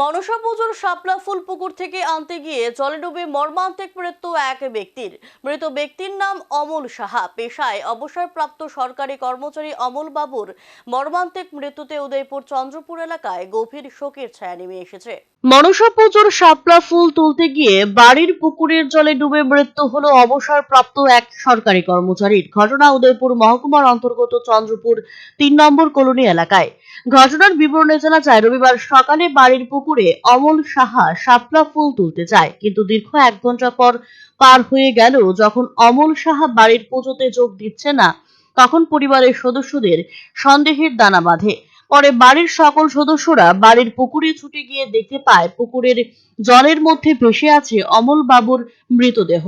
মনসা পুজোর শাপলা ফুল পুকুর থেকে আনতে গিয়ে জলে ডুবে মর্মান্তিক মৃত্যু এক ব্যক্তির। মৃত ব্যক্তির নাম অমল সাহা। পেশায় অবসরপ্রাপ্ত সরকারি কর্মচারী অমল বাবুর মর্মান্তিক মৃত্যুতে উদয়পুর চন্দ্রপুর এলাকায় গভীর শোকের ছায়া নেমে এসেছে। মনসা পুজোর শাপলা ফুল তুলতে গিয়ে বাড়ির পুকুরের জলে ডুবে মৃত্যু হলো অবসরপ্রাপ্ত এক সরকারি কর্মচারীর। ঘটনা উদয়পুর মহকুমার অন্তর্গত চন্দ্রপুর তিন নম্বর কলোনি এলাকায়। ঘটনার বিবরণে জানা যায়, রবিবার সকালে বাড়ির পুকুরে অমল সাহা শাপলা ফুল তুলতে যায়। কিন্তু দীর্ঘ এক ঘণ্টা পর পার হয়ে গেল, যখন অমল সাহা বাড়ির পুজোতে যোগ দিচ্ছে না, তখন পরিবারের সদস্যদের সন্দেহের দানা বাঁধে। পরে বাড়ির সকল সদস্যরা বাড়ির পুকুরে ছুটে গিয়ে দেখতে পায় পুকুরের জলের মধ্যে ভেসে আছে অমল বাবুর মৃতদেহ।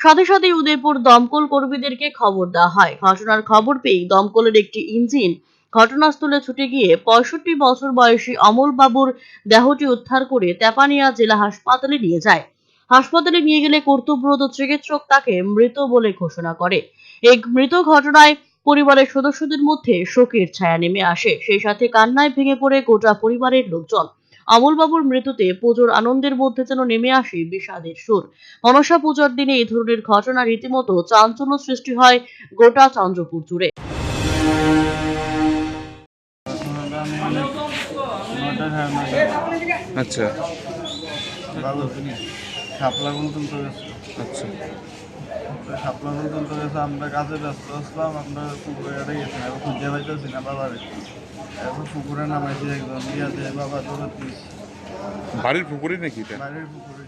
সাথে সাথে উদয়পুর দমকল কর্মীদেরকে খবর দেওয়া হয়। ঘটনার খবর পেয়ে দমকলের একটি ইঞ্জিন ঘটনাস্থলে ছুটে গিয়ে পঁয়ষট্টি বছর বয়সী অমল বাবুর দেহটি উদ্ধার করে তেপানিয়া জেলা হাসপাতালে নিয়ে যায়। হাসপাতালে নিয়ে গেলে কর্তব্যরত চিকিৎসক তাকে মৃত বলে ঘোষণা করে। এই মৃত ঘটনায় পরিবারের সদস্যদের মধ্যে শোকের ছায়া নেমে আসে। সেই সাথে কান্নায় ভেঙে পড়ে গোটা পরিবারের লোকজন। অমলবাবুর মৃত্যুতে পুজোর আনন্দের মধ্যে যেন নেমে আসে বিষাদের সুর। মনসা পূজার দিনে এই ধরনের ঘটনা রীতিমতো চাঞ্চল্য সৃষ্টি হয় গোটা চন্দ্রপুর জুড়ে। আচ্ছা। আচ্ছা। শাপলা আমরা কাজে ব্যস্ত আসলাম আমরা পুকুরে এখন খুঁজে পাইতেছি না বাবারে এখন পুকুরে নামাইছি একজন দিয়া যে বাবা দৌড়াতিস বাড়ির পুকুরে নাকি এটা? পুকুরে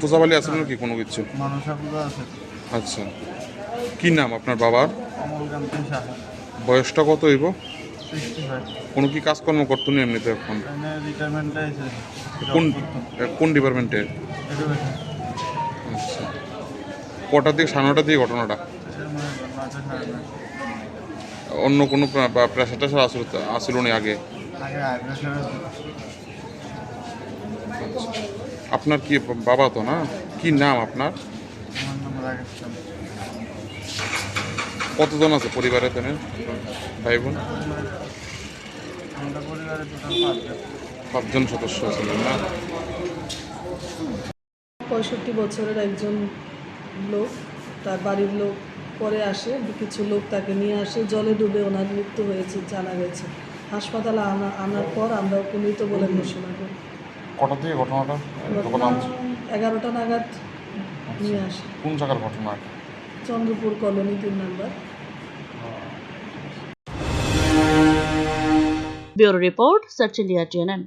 পূজাবালি আছে নাকি কোনো কিছু? পূজা আছে। আচ্ছা। কি নাম আপনার বাবার? সাহা। বয়সটা কত হইব? কোনো কি কাজকর্ম করতো না এমনিতে এখন? কোন কোন ডিপার্টমেন্টে কটার দিকে সাড়ে নটার দিকে ঘটনাটা? অন্য কোনো প্রেশার টেশার আসল আসিল না আগে? আপনার কি বাবা তো না? কি নাম আপনার। কতজন আছে পরিবারে তেনে? ভাই বোন? পাঁচজন সদস্য ছিলেন না? পঁয়ষট্টি বছরের একজন লোক তার বাড়ির লোক পরে আসে কিছু লোক তাকে নিয়ে আসে জলে ডুবে ওনার মৃত্যু হয়েছে জানা গেছে। হাসপাতালে আনা আনার পর আমরা ওকে মৃত বলে ঘোষণা করি। দিকে ঘটনাটা? এগারোটা নাগাদ নিয়ে আসে। কোন জায়গার ঘটনা চন্দ্রপুর কলোনি তিন number. Bureau report search India TNN.